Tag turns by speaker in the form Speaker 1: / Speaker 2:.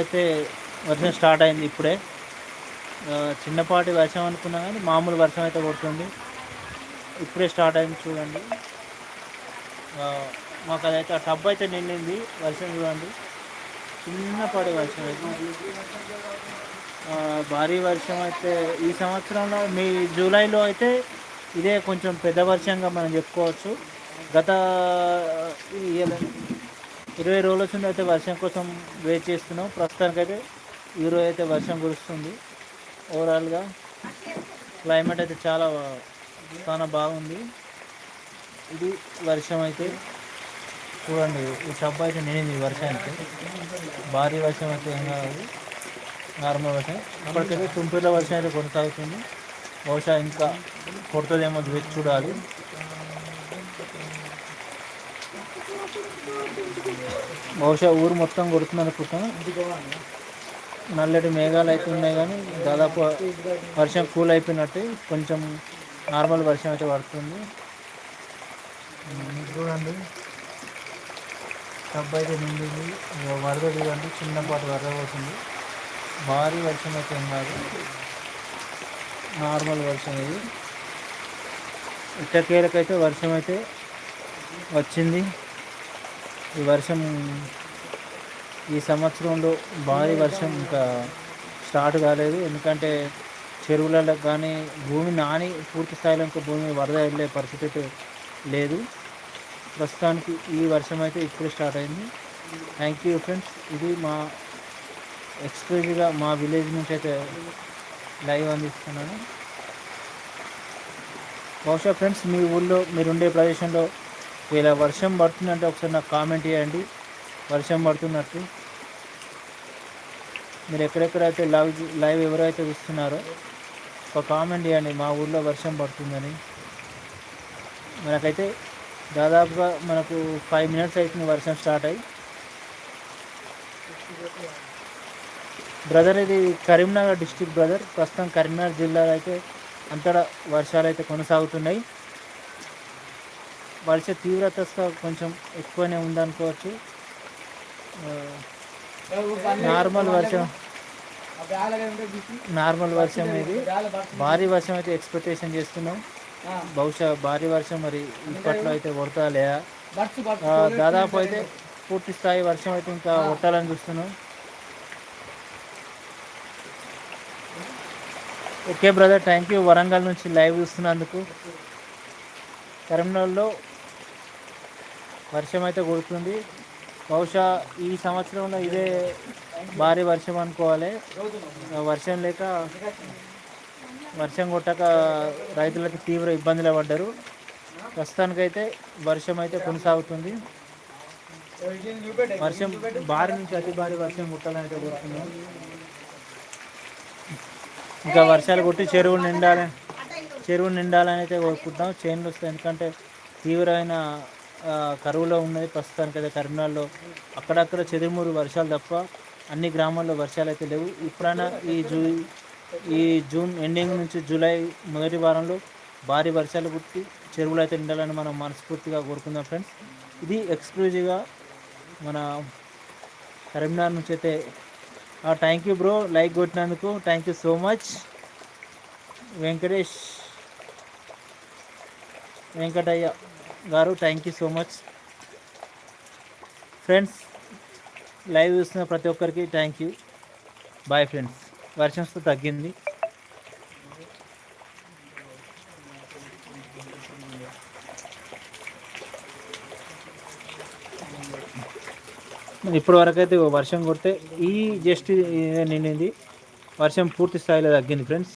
Speaker 1: అయితే వర్షం స్టార్ట్ అయింది ఇప్పుడే. చిన్నపాటి వర్షం అనుకున్నా కానీ మామూలు వర్షం అయితే కొడుతుంది. ఇప్పుడే స్టార్ట్ అయింది చూడండి. మాకు అదైతే ఆ టబ్ అయితే నిండింది వర్షం చూడండి. చిన్నపాటి వర్షం అయితే. భారీ వర్షం అయితే ఈ సంవత్సరంలో మీ జూలైలో అయితే ఇదే కొంచెం పెద్ద వర్షంగా మనం చెప్పుకోవచ్చు. గత ఇయర్ ఇరవై రోజుల నుండి అయితే వర్షం కోసం వెయిట్ చేస్తున్నాం. ప్రస్తుతానికైతే ఈరోజు అయితే వర్షం కురుస్తుంది. ఓవరాల్గా క్లైమేట్ అయితే చాలా చాలా బాగుంది. ఇది వర్షం అయితే చూడండి ఈ సబ్బు అయితే నేను ఈ వర్షానికి. భారీ వర్షం అయితే ఏం కాదు. నార్మల్ వర్షం. అప్పటికైతే తుంపిల వర్షం అయితే కొనసాగుతుంది. బహుశా ఇంకా కొడుతుందేమో వేచి చూడాలి. బహుశా ఊరు మొత్తం కొడుతుంది అనుకుంటాను నల్లటి మేఘాలు అయితే ఉన్నాయి కానీ దాదాపు వర్షం కూల్ అయిపోయినట్టు కొంచెం నార్మల్ వర్షం అయితే పడుతుంది. చూడండి. డబ్బు అయితే నిండింది. వరద చూడండి చిన్నపాటి వరద పోతుంది. భారీ వర్షం అయితే ఏం కాదు. నార్మల్ వర్షం ఇది. ఇట్టకేలకైతే వర్షం అయితే వచ్చింది. ఈ వర్షం ఈ సంవత్సరంలో భారీ వర్షం ఇంకా స్టార్ట్ కాలేదు. ఎందుకంటే చెరువులలో కానీ భూమి నాని పూర్తి స్థాయిలో ఇంకా భూమి వరద వెళ్ళే పరిస్థితి అయితే లేదు. ప్రస్తుతానికి ఈ వర్షం అయితే ఇప్పుడు స్టార్ట్ అయింది. థ్యాంక్ యూ ఫ్రెండ్స్ ఇది మా ఎక్స్క్లూజివ్గా మా విలేజ్ నుంచి అయితే లైవ్ అందిస్తున్నాను. బహుశా ఫ్రెండ్స్ మీ ఊళ్ళో మీరుండే ప్రదేశంలో ఇలా వర్షం పడుతుందంటే ఒకసారి నాకు కామెంట్ చేయండి. వర్షం పడుతున్నట్టు. మీరు ఎక్కడెక్కడైతే లైవ్ లైవ్ ఎవరైతే చూస్తున్నారో ఒక కామెంట్ చేయండి. మా ఊర్లో వర్షం పడుతుందని. మనకైతే దాదాపుగా మనకు ఫైవ్ మినిట్స్ అవుతుంది వర్షం స్టార్ట్ అయ్యి. బ్రదర్ ఇది కరీంనగర్ డిస్టిక్ బ్రదర్. ప్రస్తుతం కరీంనగర్ జిల్లాలో అయితే అంతటా వర్షాలు అయితే కొనసాగుతున్నాయి. వర్ష తీవ్రత కొంచెం ఎక్కువనే ఉందనుకోవచ్చు. నార్మల్ వర్షం. నార్మల్ వర్షం ఇది. భారీ వర్షం అయితే ఎక్స్పెక్టేషన్ చేస్తున్నాం. బహుశా భారీ వర్షం మరి ఇప్పట్లో అయితే కొడతా లేదా దాదాపు అయితే పూర్తి స్థాయి వర్షం అయితే ఇంకా కొట్టాలని చూస్తున్నాం. Okay brother thank you. Warangal నుంచి లైవ్ చూస్తున్నందుకు. కరీంనగర్లో వర్షం అయితే కొడుతుంది. బహుశా ఈ సంవత్సరంలో ఇదే భారీ వర్షం అనుకోవాలి. వర్షం లేక వర్షం కొట్టక రైతులకు తీవ్ర ఇబ్బందులు పడ్డారు. ప్రస్తుతానికైతే వర్షం అయితే కొనసాగుతుంది. వర్షం భారీ నుంచి అతి భారీ వర్షం కుట్టాలని అయితే కోరుతున్నాం. ఇంకా వర్షాలు కొట్టి చెరువు నిండాలని చెరువు నిండాలని అయితే కోరుకుంటాం చేనులు వస్తాయి. ఎందుకంటే తీవ్రమైన కరువులో ఉన్నది ప్రస్తుతానికి అయితే కరీంనగర్లో. అక్కడక్కడ చెదురుమూరు వర్షాలు తప్ప అన్ని గ్రామాల్లో వర్షాలు అయితే లేవు. ఇప్పుడైనా ఈ జూ ఈ జూన్ ఎండింగ్ నుంచి జూలై మొదటి వారంలో భారీ వర్షాలు పుట్టి చెరువులు అయితే నిండాలని మనం మనస్ఫూర్తిగా కోరుకుందాం ఫ్రెండ్స్. ఇది ఎక్స్క్లూజివ్గా మన కరీంనగర్ నుంచి అయితే thank you bro like కొట్టినందుకు thank you so much Venkatesh Venkataiah. గారు thank you so much friends live చూస్తున్న ప్రతి ఒక్కరికి థ్యాంక్ యూ బాయ్ ఫ్రెండ్స్ వర్షంతో తగ్గింది. ఇప్పటి వరకు అయితే వర్షం కొడితే ఈ జస్ట్ నిండింది. వర్షం పూర్తి స్థాయిలో తగ్గింది ఫ్రెండ్స్